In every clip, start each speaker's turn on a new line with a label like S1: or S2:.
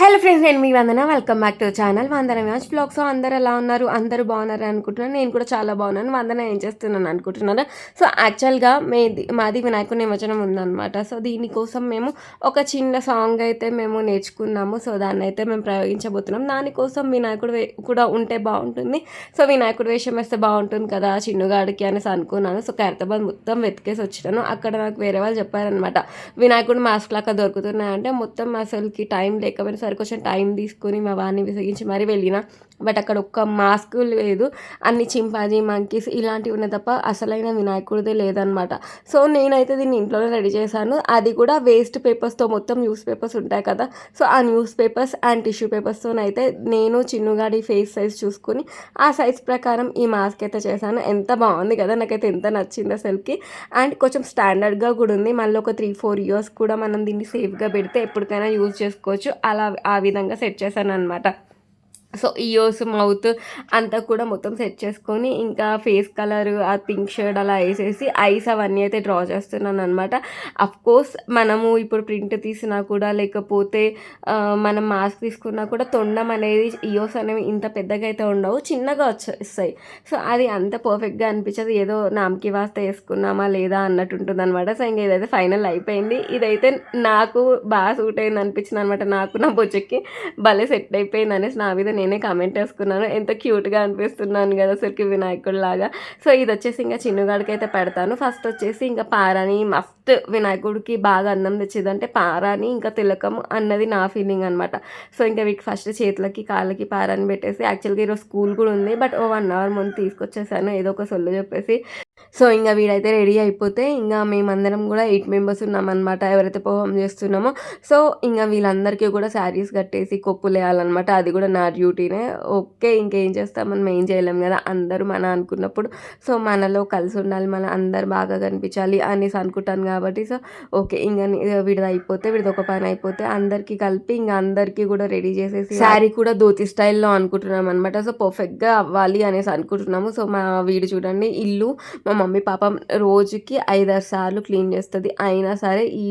S1: Hello friends నేను మీ Vandana. Welcome back to channel Vandana match blogs అందరు ఎలా ఉన్నారు? అందరూ బాగున్నారు అనుకుంటున్నాను. నేను కూడా చాలా బాగున్నాను. వందన ఏం చేస్తున్నాను అనుకుంటున్నాను. సో యాక్చువల్గా మేది మాది వినాయకుడి నిమజ్జనం ఉందన్నమాట. సో దీనికోసం మేము ఒక చిన్న సాంగ్ అయితే మేము నేర్చుకున్నాము. సో దాన్ని అయితే మేము ప్రయోగించబోతున్నాం. దానికోసం వినాయకుడు వే- కూడా ఉంటే బాగుంటుంది. సో వినాయకుడు వేషం వేస్తే బాగుంటుంది కదా చిన్నగాడికి అనేసి అనుకున్నాను. సో ఖైరతాబాద్ మొత్తం వెతికేసి వచ్చినాను. అక్కడ నాకు వేరే వాళ్ళు చెప్పారనమాట వినాయకుడు మాస్క్ లాగా దొరుకుతున్నాయంటే మొత్తం అసలుకి టైం లేకపోయినా సరే కొంచెం టైం తీసుకొని మా వాడిని విసిగించి మరీ వెళ్ళిన బట్ అక్కడ ఒక్క మాస్క్ లేదు. అన్ని చింపాజీ మంకీస్ ఇలాంటివి ఉన్నాయి తప్ప అసలైన వినాయకుడిదే లేదనమాట సో నేనైతే దీన్ని ఇంట్లోనే రెడీ చేశాను. అది కూడా వేస్ట్ పేపర్స్తో మొత్తం న్యూస్ పేపర్స్ ఉంటాయి కదా. సో ఆ న్యూస్ పేపర్స్ అండ్ టిష్యూ పేపర్స్తోనైతే నేను చిన్నుగాడి ఫేస్ సైజ్ చూసుకొని ఆ సైజ్ ప్రకారం ఈ మాస్క్ అయితే చేశాను. ఎంత బాగుంది కదా నాకైతే ఎంత నచ్చింది అసలుకి. అండ్ కొంచెం స్టాండర్డ్గా కూడా ఉంది. మళ్ళీ ఒక త్రీ ఫోర్ ఇయర్స్ కూడా మనం దీన్ని సేఫ్గా పెడితే ఎప్పటికైనా యూజ్ చేసుకోవచ్చు. అలా ఆ విధంగా సెట్ చేశాను అనమాట సో ఇయర్స్ మౌత్ అంతా కూడా మొత్తం సెట్ చేసుకొని ఇంకా ఫేస్ కలర్ ఆ పింక్ షేడ్ అలా వేసేసి ఐస్ అవన్నీ అయితే డ్రా చేస్తున్నాను అనమాట కోర్స్ మనము ఇప్పుడు ప్రింట్ తీసినా కూడా లేకపోతే మనం మాస్క్ తీసుకున్నా కూడా తొండం అనేది ఇయర్స్ అనేవి ఇంత పెద్దగా అయితే ఉండవు చిన్నగా వచ్చేస్తాయి. సో అది అంత పర్ఫెక్ట్గా అనిపించదు. ఏదో నామకి వాస్తే వేసుకున్నామా లేదా అన్నట్టు ఉంటుంది అనమాట సో ఇంకా ఇదైతే ఫైనల్ అయిపోయింది. ఇదైతే నాకు బాగా సూట్ అయింది అనిపించింది అనమాట నాకు నా బొచ్చెక్కి భలే సెట్ అయిపోయింది అనేసి నా మీద నేనే కామెంట్ వేసుకున్నాను. ఎంత క్యూట్గా అనిపిస్తున్నాను కదా అసలుకి వినాయకుడు లాగా. సో ఇది వచ్చేసి ఇంకా చిన్నగాడికి అయితే పెడతాను. ఫస్ట్ వచ్చేసి ఇంకా పారాని మస్త్ వినాయకుడికి బాగా అన్నం తెచ్చేదంటే పారాని ఇంకా తిలకం అన్నది నా ఫీలింగ్ అనమాట సో ఇంకా వీటికి ఫస్ట్ చేతులకి కాళ్ళకి పారాని పెట్టేసి యాక్చువల్గా ఈరోజు స్కూల్ కూడా ఉంది. బట్ ఓ వన్ అవర్ ముందు తీసుకొచ్చేసాను. ఏదో ఒక సొల్లు చెప్పేసి. సో ఇంకా వీడైతే రెడీ అయిపోతే ఇంకా మేమందరం కూడా ఎయిట్ మెంబర్స్ ఉన్నామన్నమాట ఎవరైతే పర్ఫామ్ చేస్తున్నామో. సో ఇంకా వీళ్ళందరికీ కూడా శారీస్ కట్టేసి కొప్పులు వేయాలన్నమాట అది కూడా నా డ్యూటీనే. ఓకే ఇంకేం చేస్తాం? మనం ఏం చేయలేం కదా అందరూ మన అనుకున్నప్పుడు. సో మనలో కలిసి ఉండాలి మన అందరు బాగా కనిపించాలి అనేసి అనుకుంటాను కాబట్టి. సో ఓకే ఇంకా వీడిది అయిపోతే వీడిది ఒక పని అయిపోతే అందరికీ కలిపి ఇంకా అందరికీ కూడా రెడీ చేసేసి శారీ కూడా ధోతి స్టైల్లో అనుకుంటున్నాం అనమాట సో పర్ఫెక్ట్గా అవ్వాలి అనేసి అనుకుంటున్నాము. సో మా వీడు చూడండి ఇల్లు మా మమ్మీ పాపం రోజుకి ఐదారు సార్లు క్లీన్ చేస్తుంది. అయినా సరే ఈ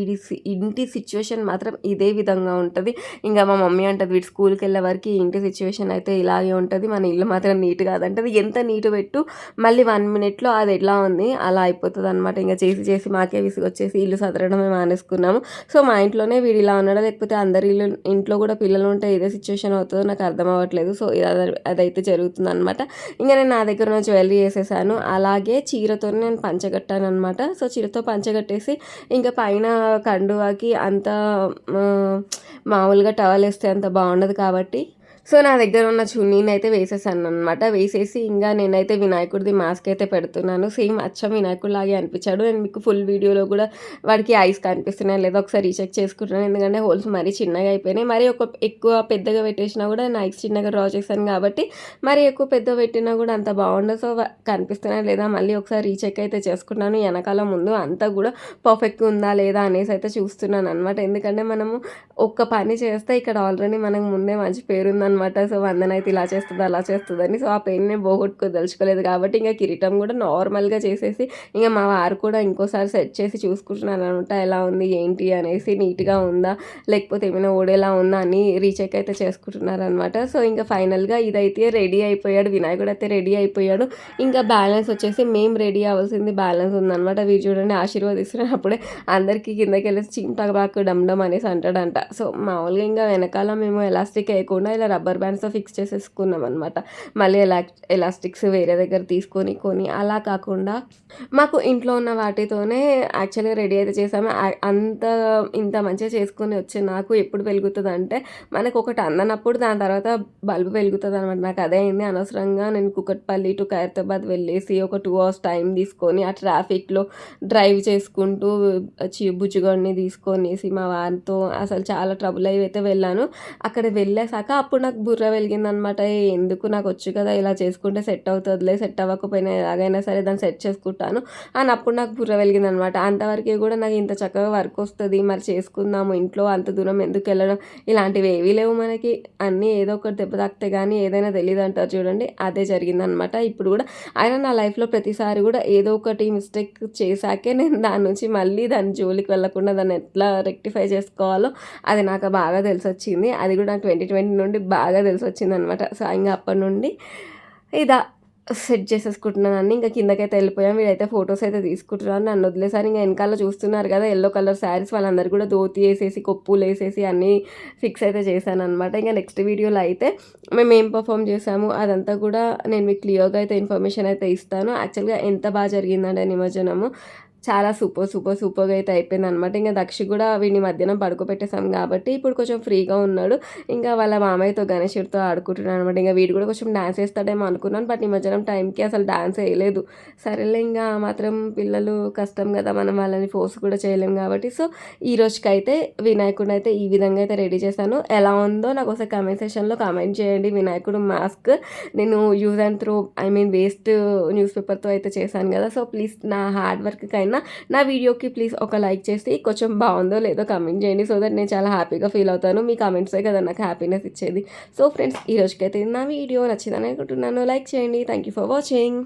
S1: ఇంటి సిచ్యువేషన్ మాత్రం ఇదే విధంగా ఉంటుంది. ఇంకా మా మమ్మీ అంటది వీటి స్కూల్కి వెళ్ళే వరకు ఇంటి సిచ్యువేషన్ అయితే ఇలాగే ఉంటుంది. మన ఇల్లు మాత్రం నీట్ కాదంటది. ఎంత నీట్ పెట్టు మళ్ళీ వన్ మినిట్లో అది ఎట్లా ఉంది అలా అయిపోతుంది అనమాట ఇంకా చేసి చేసి మాకే విసుగొచ్చేసి ఇల్లు సదరడమే మానేసుకున్నాము. సో మా ఇంట్లోనే వీడు ఇలా ఉన్నాడా లేకపోతే అందరి ఇల్లు ఇంట్లో కూడా పిల్లలు ఉంటే ఇదే సిచ్యువేషన్ అవుతుందో నాకు అర్థం అవ్వట్లేదు. సో ఇది అదైతే జరుగుతుంది అనమాట ఇంకా నేను నా దగ్గర ఉన్న జ్యువెలరీ వేసేసాను. అలాగే చీరతో నేను పంచగట్టాను అనమాట సో చీరతో పంచగట్టేసి ఇంకా పైన కండువాకి అంత మామూలుగా టవల్ వేస్తే అంత బాగుండదు కాబట్టి సో నా దగ్గర ఉన్న చున్నీని అయితే వేసేసాను అనమాట వేసేసి ఇంకా నేనైతే వినాయకుడిది మాస్క్ అయితే పెడుతున్నాను. సేమ్ అచ్చం వినాయకుడు లాగే అనిపించాడు. నేను మీకు ఫుల్ వీడియోలో కూడా వాడికి ఐస్ కనిపిస్తున్నాయి. లేదా ఒకసారి రీచెక్ చేసుకుంటున్నాను. ఎందుకంటే హోల్స్ మరీ చిన్నగా అయిపోయినాయి. మరి ఒక ఎక్కువ పెద్దగా పెట్టేసినా కూడా నైక్స్ చిన్నగా డ్రా చేశాను కాబట్టి మరి ఎక్కువ పెద్ద పెట్టినా కూడా అంత బాగుండదు. సో కనిపిస్తున్నాయి లేదా మళ్ళీ ఒకసారి రీచెక్ అయితే చేసుకున్నాను. వెనకాల ముందు అంతా కూడా పర్ఫెక్ట్గా ఉందా లేదా అనేసి అయితే చూస్తున్నాను అనమాట ఎందుకంటే మనము ఒక్క పని చేస్తే ఇక్కడ ఆల్రెడీ మనకు ముందే మంచి పేరు అనమాట సో వందన అయితే ఇలా చేస్తుంది అలా చేస్తుందని సో ఆ పెయిన్ పోగొట్టుకో పోగొట్టుకోదలుచుకోలేదు కాబట్టి ఇంకా కిరీటం కూడా నార్మల్గా చేసేసి ఇంకా మా వారు కూడా ఇంకోసారి సెట్ చేసి చూసుకుంటున్నాను అనమాట ఎలా ఉంది ఏంటి అనేసి నీట్గా ఉందా లేకపోతే ఏమైనా ఓడేలా ఉందా అని రీచెక్ అయితే చేసుకుంటున్నారు అనమాట సో ఇంకా ఫైనల్గా ఇదైతే రెడీ అయిపోయాడు వినాయకుడు అయితే రెడీ అయిపోయాడు ఇంకా బ్యాలెన్స్ వచ్చేసి మేము రెడీ అవ్వాల్సింది బ్యాలెన్స్ ఉందన్నమాట వీరు చూడండి ఆశీర్వదిస్తున్నప్పుడే అందరికీ కిందకి వెళ్ళేసి చింతబాకు డమ్ డమ్ అనేసి అంటాడంట సో మామూలుగా ఇంకా వెనకాల మేము ఎలాస్టిక్ వేయకుండా ఇలా రబ్బర్ బ్యాండ్స్తో ఫిక్స్ చేసేసుకున్నాం అనమాట మళ్ళీ ఎలా ఎలాస్టిక్స్ వేరే దగ్గర తీసుకొని కొని అలా కాకుండా మాకు ఇంట్లో ఉన్న వాటితోనే యాక్చువల్గా రెడీ అయితే చేసాము. అంత ఇంత మంచిగా చేసుకొని వచ్చి నాకు ఎప్పుడు వెలుగుతుంది అంటే మనకు ఒకటి అందనప్పుడు దాని తర్వాత బల్బు వెలుగుతుంది అనమాట నాకు అదే అయింది. అనవసరంగా నేను కుకట్పల్లి టు ఖైరతాబాద్ వెళ్ళేసి ఒక టూ అవర్స్ టైం తీసుకొని ఆ ట్రాఫిక్లో డ్రైవ్ చేసుకుంటూ చి తీసుకొనేసి మా వారితో అసలు చాలా ట్రబుల్ అయి అయితే వెళ్ళాను. అక్కడ వెళ్ళేసాక అప్పుడు నాకు బుర్ర వెలిగిందనమాట అనమాట ఎందుకు నాకు వచ్చు కదా ఇలా చేసుకుంటే సెట్ అవుతుందిలే సెట్ అవ్వకపోయినా ఎలాగైనా సరే దాన్ని సెట్ చేసుకుంటాను అని అప్పుడు నాకు బుర్ర వెలిగిందనమాట అంతవరకు కూడా నాకు ఇంత చక్కగా వర్క్ వస్తుంది మరి చేసుకుందాము ఇంట్లో అంత దూరం ఎందుకు వెళ్ళడం? ఇలాంటివి ఏవీ లేవు మనకి. అన్నీ ఏదో ఒకటి దెబ్బ తాకితే కానీ ఏదైనా తెలియదు అంటారు చూడండి అదే జరిగిందనమాట ఇప్పుడు కూడా ఆయన నా లైఫ్లో ప్రతిసారి కూడా ఏదో ఒకటి మిస్టేక్ చేశాకే నేను దాని నుంచి మళ్ళీ దాని జోలికి వెళ్ళకుండా దాన్ని ఎట్లా రెక్టిఫై చేసుకోవాలో అది నాకు బాగా తెలిసి వచ్చింది అది కూడా నాకు ట్వంటీ ట్వంటీ నుండి బాగా తెలిసి వచ్చింది అనమాట సో ఇంకా అప్పటి నుండి ఇదా సెట్ చేసేసుకుంటున్నాను ఇంకా కిందకైతే వెళ్ళిపోయాం. వీడైతే ఫొటోస్ అయితే తీసుకుంటున్నాను నన్ను వదిలేసారి ఇంకా వెనకాల చూస్తున్నారు కదా ఎల్లో కలర్ శారీస్ వాళ్ళందరూ కూడా ధోతి వేసేసి కొప్పులు వేసేసి అన్నీ ఫిక్స్ అయితే చేశాను అనమాట ఇంకా నెక్స్ట్ వీడియోలో అయితే మేము ఏం పర్ఫామ్ చేసాము అదంతా కూడా నేను మీకు క్లియర్గా అయితే ఇన్ఫర్మేషన్ అయితే ఇస్తాను. యాక్చువల్గా ఎంత బాగా జరిగిందంటే నిమజ్జనము. చాలా సూపర్ సూపర్ సూపర్గా అయితే అయిపోయింది అనమాట ఇంకా దక్షి కూడా వీడిని మధ్యాహ్నం పడుకోబెట్టేసాం కాబట్టి ఇప్పుడు కొంచెం ఫ్రీగా ఉన్నాడు. ఇంకా వాళ్ళ మామయ్యతో గణేషుడితో ఆడుకుంటున్నాను అనమాట ఇంకా వీడు కూడా కొంచెం డాన్స్ వేస్తాడేమో అనుకున్నాను బట్ ఈ మధ్యాహ్నం టైంకి అసలు డ్యాన్స్ వేయలేదు. సరేలే ఇంకా మాత్రం పిల్లలు కష్టం కదా మనం వాళ్ళని ఫోర్స్ కూడా చేయలేం కాబట్టి. సో ఈ రోజుకైతే వినాయకుడిని అయితే ఈ విధంగా అయితే రెడీ చేశాను. ఎలా ఉందో నాకు ఒకసారి కమెంట్ సెషన్లో కామెంట్ చేయండి. వినాయకుడు మాస్క్. నేను use and throw I mean waste news పేపర్తో అయితే చేశాను కదా. సో ప్లీజ్ నా హార్డ్ వర్క్ కైనా నా వీడియోకి ప్లీజ్ ఒక లైక్ చేసి కొంచెం బాగుందో లేదో కమెంట్ చేయండి సో దట్ నేను చాలా హ్యాపీగా ఫీల్ అవుతాను. మీ కమెంట్సే కదా నాకు హ్యాపీనెస్ ఇచ్చేది. సో ఫ్రెండ్స్ ఈ రోజుకైతే నా వీడియో నచ్చిందని అనుకుంటున్నాను. లైక్ చేయండి. Thank you for watching